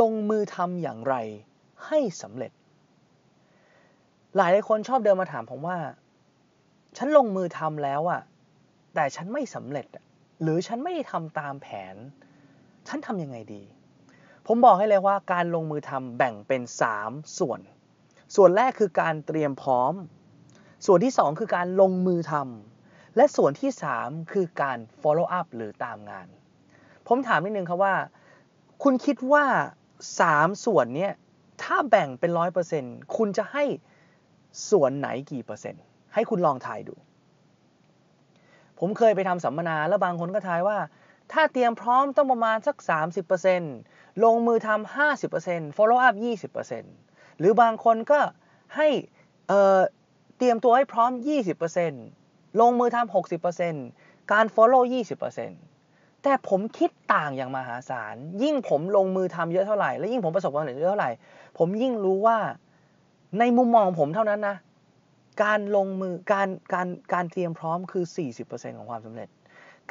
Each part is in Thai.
ลงมือทำอย่างไรให้สำเร็จ หลายหลายคนชอบเดินมาถามผมว่า ฉันลงมือทำแล้วอะแต่ฉันไม่สำเร็จอะหรือฉันไม่ได้ทำตามแผน ฉันทำยังไงดี ผมบอกให้เลยว่าการลงมือทำแบ่งเป็น 3 ส่วน ส่วนแรกคือการเตรียมพร้อม ส่วนที่ 2 คือการลงมือทำและส่วนที่ 3 คือการ follow up หรือตามงาน ผมถามนิดนึงครับว่า คุณคิดว่า 3ส่วนเนี้ยถ้าแบ่งเป็น100%คุณจะให้ส่วนไหนกี่เปอร์เซ็นต์ ให้คุณลองทายดู ผมเคยไปทำสัมมนาแล้วบางคนก็ทายว่า ถ้าเตรียมพร้อมต้องประมาณสัก 30%ลงมือทำ50% follow up 20%หรือบางคนก็ให้เเตรียมตัวให้พร้อม 20%ลงมือทำ60%การ follow 20% แต่ผมคิดต่างอย่างมหาศาล ยิ่งผมลงมือทำเยอะเท่าไหร่ และยิ่งผมประสบความสำเร็จเยอะเท่าไหร่ ผมยิ่งรู้ว่าในมุมมองผมเท่านั้นนะ การลงมือการการการเตรียมพร้อมคือ 40%ของความสำเร็จ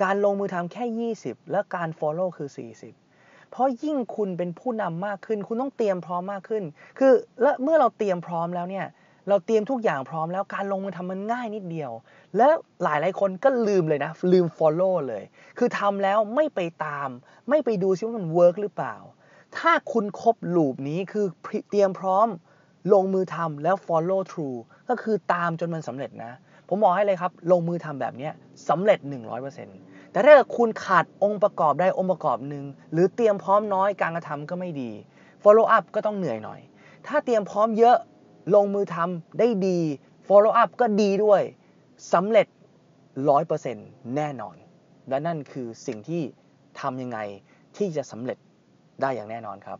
การลงมือทำแค่ 20 และการ follow คือ 40 เพราะยิ่งคุณเป็นผู้นำมากขึ้น คุณต้องเตรียมพร้อมมากขึ้น คือและเมื่อเราเตรียมพร้อมแล้วเนี่ย เราเตรียมทุกอย่างพร้อมแล้วการลงมือทำมันง่ายนิดเดียว แล้วหลายหลายคนก็ลืมเลยนะ ลืม follow เลย คือทำแล้วไม่ไปตาม ไม่ไปดูซิว่ามัน work หรือเปล่า ถ้าคุณครบลูปนี้คือเตรียมพร้อมลงมือทำแล้ว follow through ก็คือตามจนมันสำเร็จนะ ผมบอกให้เลยครับ ลงมือทำแบบนี้สำเร็จ 100%แต่ถ้าคุณขาดองค์ประกอบได้องค์ประกอบหนึ่งหรือเตรียมพร้อมน้อยการกระทำก็ไม่ดี follow up ก็ต้องเหนื่อยหน่อย ถ้าเตรียมพร้อมเยอะ ลงมือทำได้ดี follow up ก็ดีด้วยสำเร็จ 100%แน่นอน และนั่นคือสิ่งที่ทำยังไงที่จะสำเร็จได้อย่างแน่นอนครับ